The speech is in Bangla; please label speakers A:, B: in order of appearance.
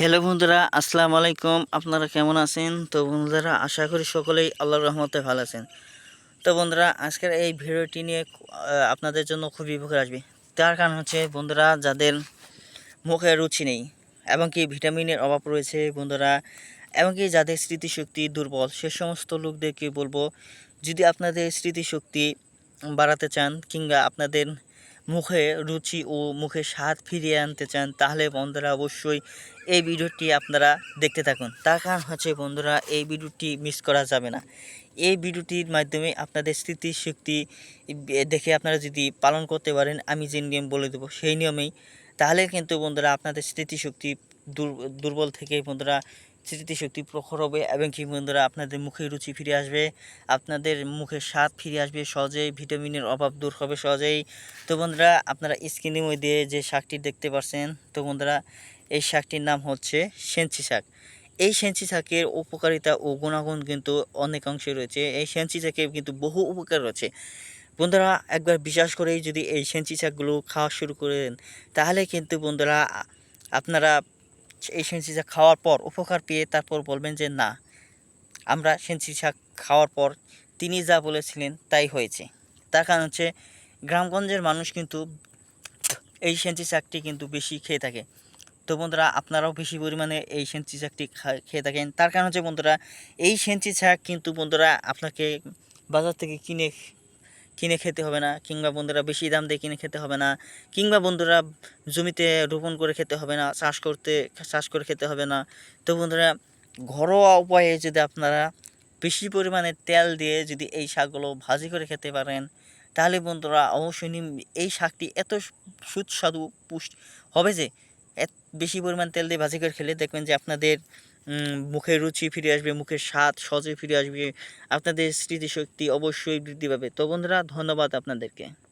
A: হ্যালো বন্ধুরা, আসসালামু আলাইকুম। আপনারা কেমন আছেন? তো বন্ধুরা, আশা করি সকলেই আল্লাহর রহমতে ভালো আছেন। তো বন্ধুরা, আজকের এই ভিডিওটি নিয়ে আপনাদের জন্য খুবই উপকার আসবে। তার কারণ হচ্ছে, বন্ধুরা, যাদের মুখে রুচি নেই এবং কি ভিটামিনের অভাব রয়েছে, বন্ধুরা, এবং কি যাদের স্মৃতিশক্তি দুর্বল, সে সমস্ত লোকদেরকে বলব, যদি আপনাদের স্মৃতিশক্তি বাড়াতে চান কিংবা আপনাদের মুখে রুচি ও মুখে স্বাদ ফিরিয়ে আনতে চান, তাহলে বন্ধুরা অবশ্যই এই ভিডিওটি আপনারা দেখতে থাকুন। তার কারণ হচ্ছে বন্ধুরা, এই ভিডিওটি মিস করা যাবে না। এই ভিডিওটির মাধ্যমে আপনাদের স্মৃতিশক্তি দেখে আপনারা যদি পালন করতে পারেন, আমি যে নিয়ম বলে দেবো সেই নিয়মেই। তাহলে কিন্তু বন্ধুরা আপনাদের স্মৃতিশক্তি দুর- দুর্বল থেকে বন্ধুরা স্মৃতিশক্তি প্রখর হবে এবং কি বন্ধুরা, আপনাদের মুখে রুচি ফিরে আসবে, আপনাদের মুখে স্বাদ ফিরে আসবে সহজেই, ভিটামিনের অভাব দূর হবে সহজেই। তো বন্ধুরা, আপনারা স্ক্রিনের মধ্যে যে শাকটি দেখতে পাচ্ছেন তো বন্ধুরা, এই শাকটির নাম হচ্ছে সেঞ্চি শাক। এই সেঞ্চি শাকের উপকারিতা ও গুণাগুণ কিন্তু অনেক অংশে রয়েছে। এই সেঞ্চি শাকে কিন্তু বহু উপকার রয়েছে। বন্ধুরা, একবার বিশ্বাস করেই যদি এই সেঞ্চি শাকগুলো খাওয়া শুরু করেন, তাহলে কিন্তু বন্ধুরা, আপনারা এই সেঞ্চি শাক খাওয়ার পর উপকার পেয়ে তারপর বলবেন যে, না, আমরা সেঞ্চি শাক খাওয়ার পর তিনি যা বলেছিলেন তাই হয়েছে। তার কারণ হচ্ছে গ্রামগঞ্জের মানুষ কিন্তু এই সেঞ্চি শাকটি কিন্তু বেশি খেয়ে থাকে। তো বন্ধুরা, আপনারাও বেশি পরিমাণে এই সেঞ্চি শাকটি খেয়ে থাকেন। তার কারণ হচ্ছে বন্ধুরা, এই সেঞ্চি শাক কিন্তু বন্ধুরা আপনাকে বাজার থেকে কিনে কিনে খেতে হবে না, কিংবা বন্ধুরা বেশি দাম দিয়ে কিনে খেতে হবে না, কিংবা বন্ধুরা জমিতে রোপণ করে খেতে হবে না, চাষ করতে, চাষ করে খেতে হবে না। তো বন্ধুরা, ঘরোয়া উপায়ে যদি আপনারা বেশি পরিমাণে তেল দিয়ে যদি এই শাকগুলো ভাজি করে খেতে পারেন, তাহলে বন্ধুরা অবশ্যই এই শাকটি এত সুস্বাদু পুষ্ট হবে যে বেশি পরিমাণ তেল দিয়ে ভাজি করে খেলে দেখবেন যে আপনাদের মুখের রুচি ফিরে আসবে, মুখের স্বাদ সহজে ফিরে আসবে, আপনাদের স্মৃতিশক্তি অবশ্যই বৃদ্ধি পাবে। তো বন্ধুরা, ধন্যবাদ আপনাদেরকে।